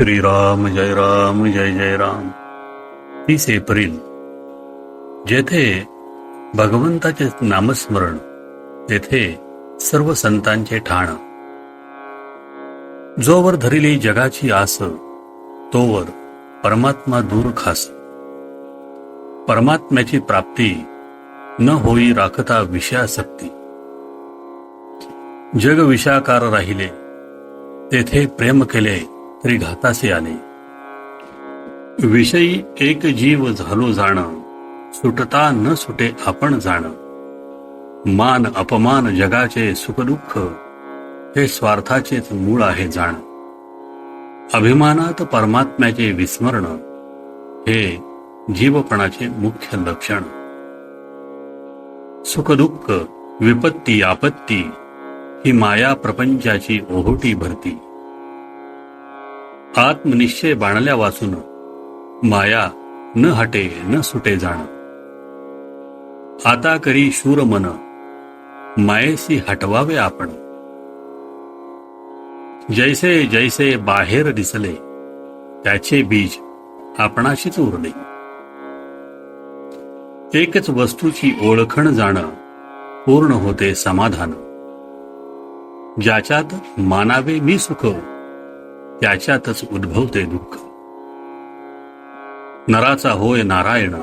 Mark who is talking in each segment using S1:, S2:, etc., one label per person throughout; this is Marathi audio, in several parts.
S1: श्रीराम जय राम जय जय राम. तीस एप्रिल. जेथे भगवंताचे नामस्मरण तेथे सर्व संतांचे ठाण. जोवर धरिली जगाची आस तोवर परमात्मा दूर खास. परमात्म्याची प्राप्ती न होई राखता विषयासक्ती. जग विषाकार राहिले तेथे प्रेम केले तरी घातासे आले. विषयी एक जीव झालो जाण सुटता न सुटे आपण जाण. मान अपमान जगाचे सुखदुःख हे स्वार्थाचेच मूळ आहे जाण. अभिमानात परमात्म्याचे विस्मरण हे जीवपणाचे मुख्य लक्षण. सुखदुःख विपत्ती आपत्ती ही माया प्रपंचाची ओहोटी भरती. आत्मनिश्चय बाणल्या वाचून माया न हटे न सुटे जाण. आता करी शूर मन मायेशी हटवावे आपण. जैसे जैसे बाहेर दिसले त्याचे बीज आपणाशीच उरले. एकच वस्तूची ओळखण जाणं पूर्ण होते समाधान. ज्याच्यात मानावे मी सुख त्याच्यातच उद्भवते दुःख. नराचा होय नारायण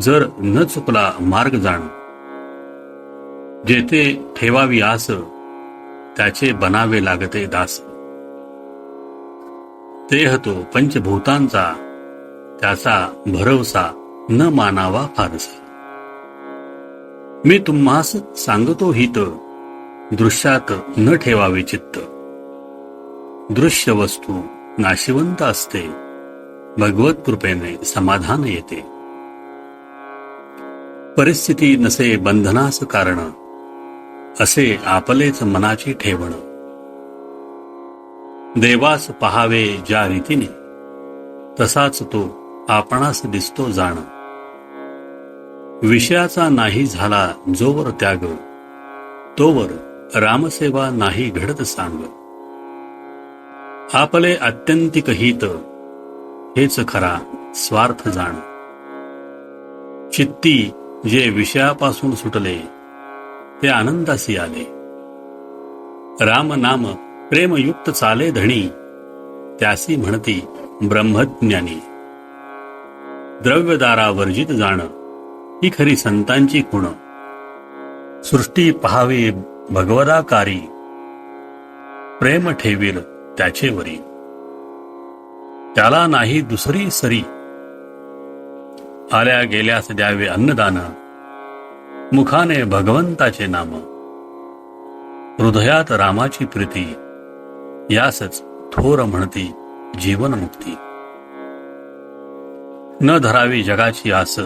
S1: जर न चुकला मार्ग जाण. जेथे ठेवावी आस त्याचे बनावे लागते दास. देह तो पंचभूतांचा त्याचा भरवसा न मानावा फारसा. मी तुम्हास सांगतो हित दृश्यात न ठेवावे चित्त. दृश्य वस्तू नाशिवंत असते. भगवत कृपेने समाधान येते. परिस्थिती नसे बंधनास कारण. असे आपलेच मनाची ठेवण. देवास पहावे ज्या रीतीने तसाच तो आपणास दिसतो जाण. विषयाचा नाही झाला जोवर त्याग तोवर रामसेवा नाही घडत सांग. आपले अत्यंतिक हित हेच खरा स्वार्थ जाण. चित्ती जे विषयापासून सुटले ते आनंदासी आले. राम नाम प्रेमयुक्त चाले धणी त्यासी म्हणती ब्रह्मज्ञानी. द्रव्यदारा वर्जित जाण ही खरी संतांची खुण. सृष्टी पहावी भगवदाकारी प्रेम ठेवील त्याचे वरी. त्याला नाही दुसरी सरी. आल्या गेल्यास द्यावे अन्नदान. मुखाने भगवंताचे नाम. हृदयात रामाची प्रीती. यासच थोर म्हणती जीवनमुक्ती. न धरावी जगाची आस.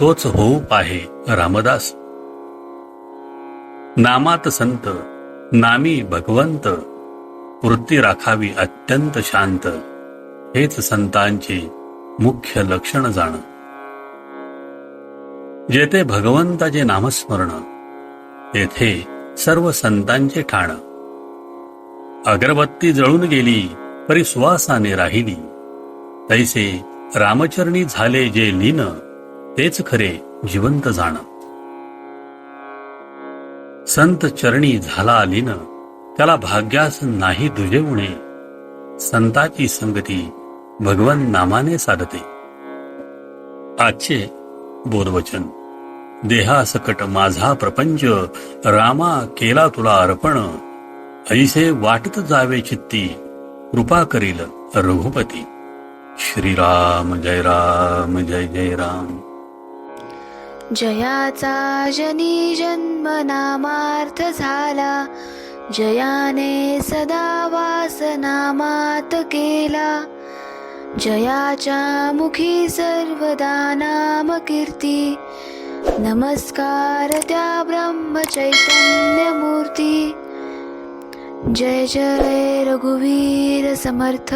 S1: तोच होऊ पाहे रामदास. नामात संत नामी भगवंत. वृत्ती राखावी अत्यंत शांत. हेच संतांचे मुख्य लक्षण जाण. जेथे भगवंताचे नामस्मरण तेथे सर्व संतांचे ठाण. अगरबत्ती जळून गेली तरी सुवासाने राहिली. तैसे रामचरणी झाले जे लीन तेच खरे जिवंत जाण. संत चरणी झाला लीन. त्याला भाग्यास नाही दुजे उणे. संताची संगती भगवन नामाने साधते. आजचे बोधवचन. देहासकट माझा प्रपंच रामा केला तुला अर्पण. ऐसे वाटत जावे चित्ती कृपा करील रघुपती. श्रीराम जय राम जय जय राम.
S2: जयाचा जनी जन्म नामार्थ झाला. जयाने सदा वास नामात केला. जयाच्या मुखी सर्वदा नाम कीर्ती. नमस्कार त्या ब्रह्म चैतन्य मूर्ती. जय जय रघुवीर समर्थ.